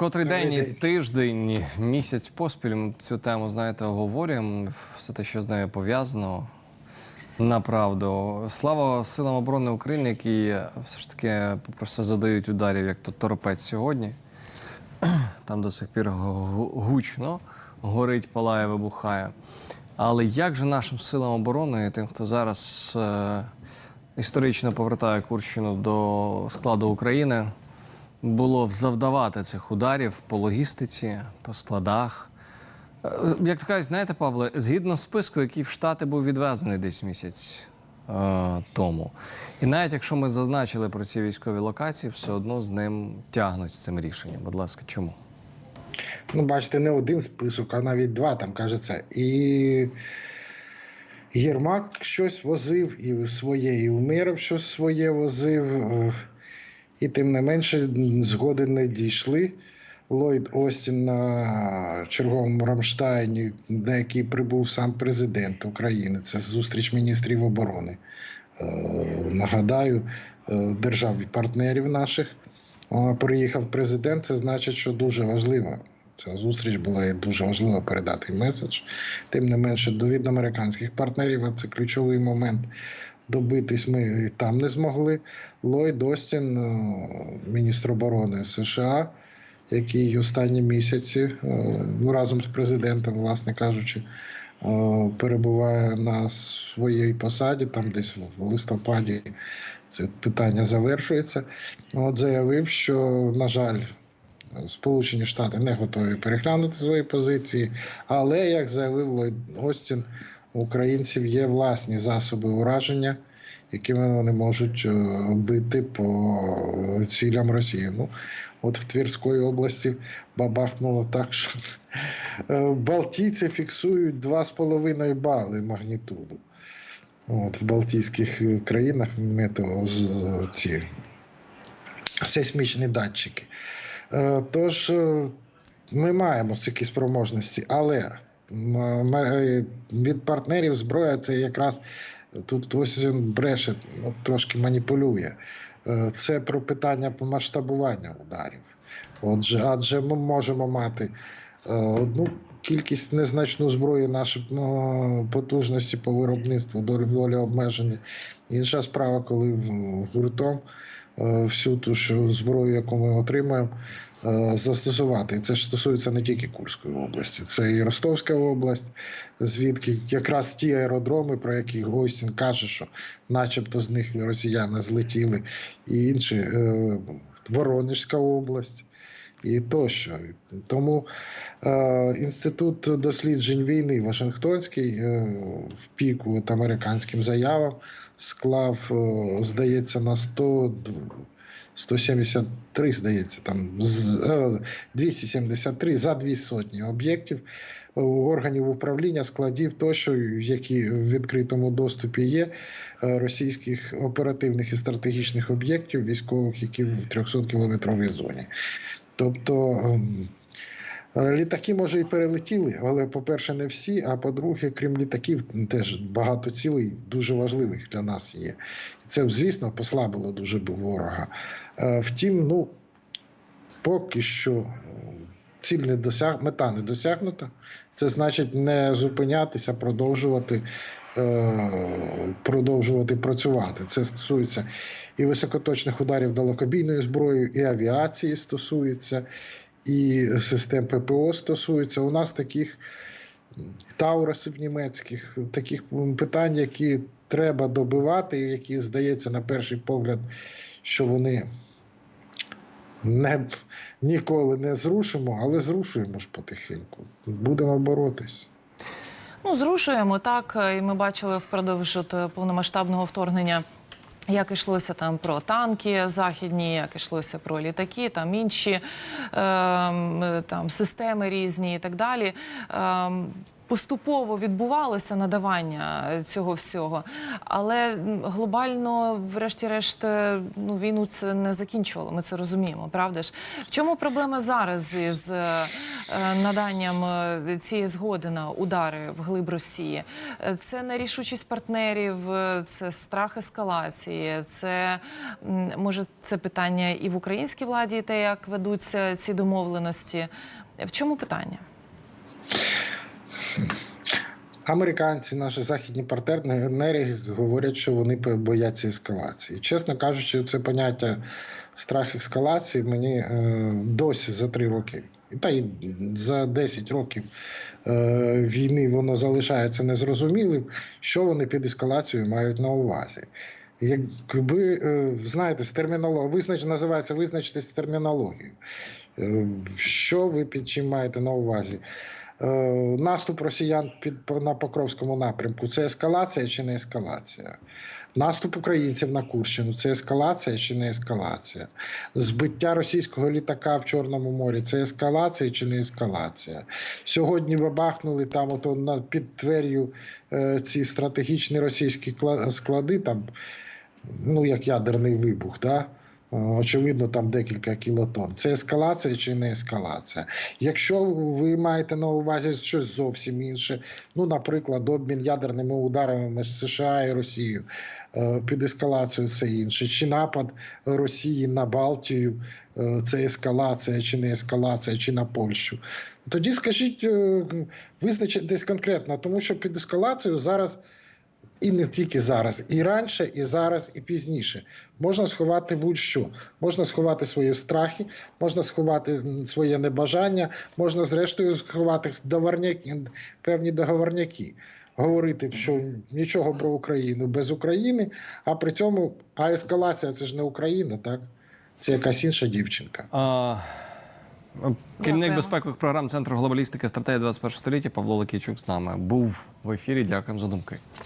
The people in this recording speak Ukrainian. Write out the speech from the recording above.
котрий день, тиждень, місяць поспіль ми цю тему, знаєте, обговорюємо. Все те, що з нею пов'язано. Направду. Слава силам оборони України, які все ж таки все задають ударів, як то торопець сьогодні. Там до сих пір гучно горить, палає, вибухає. Але як же нашим силам оборони, і тим, хто зараз е, історично повертає Курщину до складу України, було завдавати цих ударів по логістиці, по складах? Е, Як кажуть, знаєте, Павле, згідно списку, який в Штати був відвезений десь місяць е, тому. І навіть якщо ми зазначили про ці військові локації, все одно з ним тягнуть з цим рішенням. Будь ласка, чому? Ну, бачите, не один список, а навіть два там кажеться. І Єрмак щось возив, і своє, і Умеров щось своє возив. Е, І тим не менше згоди не дійшли. Ллойд Остін на черговому Рамштайні, на який прибув сам президент України. Це зустріч міністрів оборони. Е, Нагадаю, е, держав і партнерів наших. Приїхав президент, це значить, що дуже важливо. Ця зустріч була і дуже важливо передати меседж. Тим не менше, до від американських партнерів, а це ключовий момент. Добитись ми і там не змогли. Ллойд Остін, е, міністр оборони США, який останні місяці е, ну, разом з президентом, власне кажучи, е, перебуває на своїй посаді, там десь в листопаді це питання завершується. От заявив, що, на жаль, Сполучені Штати не готові переглянути свої позиції, але, як заявив Ллойд Остін, у українців є власні засоби ураження, якими вони можуть е, бити по цілям Росії. Ну, от в Тверської області бабахнуло так, що е, Балтійці фіксують 2,5 бали магнітуду. От, в Балтійських е, країнах метео ці сейсмічні датчики. Е, Тож е, ми маємо такі спроможності, але від партнерів зброя це якраз тут ось він бреше, ну, трошки маніпулює. Е, Це про питання масштабування ударів. Отже, адже ми можемо мати е, одну кількість незначну зброї, наші ну, потужності по виробництву долі долі обмежені. Інша справа, коли гуртом е, всю ту ж зброю, яку ми отримаємо, е, застосувати. І це ж стосується не тільки Курської області, це і Ростовська область, звідки якраз ті аеродроми, про які Гостін каже, що начебто з них росіяни злетіли, і інші е, Воронежська область. І тощо. Тому е, Інститут досліджень війни Вашингтонський е, в піку от американським заявам склав, е, здається, на 100, 173, здається, там з, е, 273 за дві сотні об'єктів е, органів управління, складів тощо, які в відкритому доступі є, е, російських оперативних і стратегічних об'єктів військових, які в 300 кілометровій зоні. Тобто ем, е, літаки, може, і перелетіли, але, по-перше, не всі. А по-друге, крім літаків, теж багато цілей дуже важливих для нас є. Це, звісно, послабило дуже б ворога. Е, Втім, ну поки що ціль не досяг... мета не досягнута. Це значить не зупинятися, продовжувати. Е, Продовжувати працювати. Це стосується і високоточних ударів далекобійною зброєю, і авіації стосується, і систем ППО стосується. У нас таких таурасів німецьких, таких питань, які треба добивати, і які, здається, на перший погляд, що вони не, ніколи не зрушимо, але зрушуємо ж потихеньку. Будемо боротись. Ну, зрушуємо так. І ми бачили впродовж е, повномасштабного вторгнення. Як йшлося там про танки західні, як йшлося про літаки, там інші ем, е, там системи різні і так далі. Ем, Поступово відбувалося надавання цього всього, але глобально, врешті-решт, е, ну війну це не закінчувало. Ми це розуміємо, правда ж? В чому проблема зараз із е, е, наданням е, цієї згоди на удари в глиб Росії. Е, Це нерішучість партнерів, е, це страх ескалації. Це може це питання і в українській владі, те, як ведуться ці домовленості. В чому питання? Американці, наші західні партнери говорять, що вони бояться ескалації. Чесно кажучи, це поняття страх ескалації мені е, досі за три роки, та й за 10 років е, війни воно залишається незрозумілим, що вони під ескалацією мають на увазі. Якби е, знаєте, з термінології визнач називається визначитись термінологією. Що ви під чим маєте на увазі? Е, Наступ росіян під на Покровському напрямку це ескалація чи не ескалація? Наступ українців на Курщину це ескалація чи не ескалація? Збиття російського літака в Чорному морі це ескалація чи не ескалація? Сьогодні бабахнули там ото на під Твер'ю е, ці стратегічні російські склади, там, ну як ядерний вибух. Да? Е, Очевидно, там декілька кілотон. Це ескалація чи не ескалація? Якщо ви маєте на увазі щось зовсім інше, ну, наприклад, обмін ядерними ударами між США і Росією е, під ескалацію це інше, чи напад Росії на Балтію, е, це ескалація чи не ескалація, чи на Польщу. Тоді скажіть, е, визначитесь конкретно, тому що під ескалацією зараз. І не тільки зараз, і раніше, і зараз, і пізніше. Можна сховати будь-що. Можна сховати свої страхи, можна сховати своє небажання, можна, зрештою, сховати договорняки, певні договорняки. Говорити, що нічого про Україну без України, а при цьому а ескалація це ж не Україна, так? Це якась інша дівчинка. А, керівник безпекових програм Центру глобалістики стратегії 21 століття Павло Лакійчук з нами був в ефірі. Дякуємо за думки.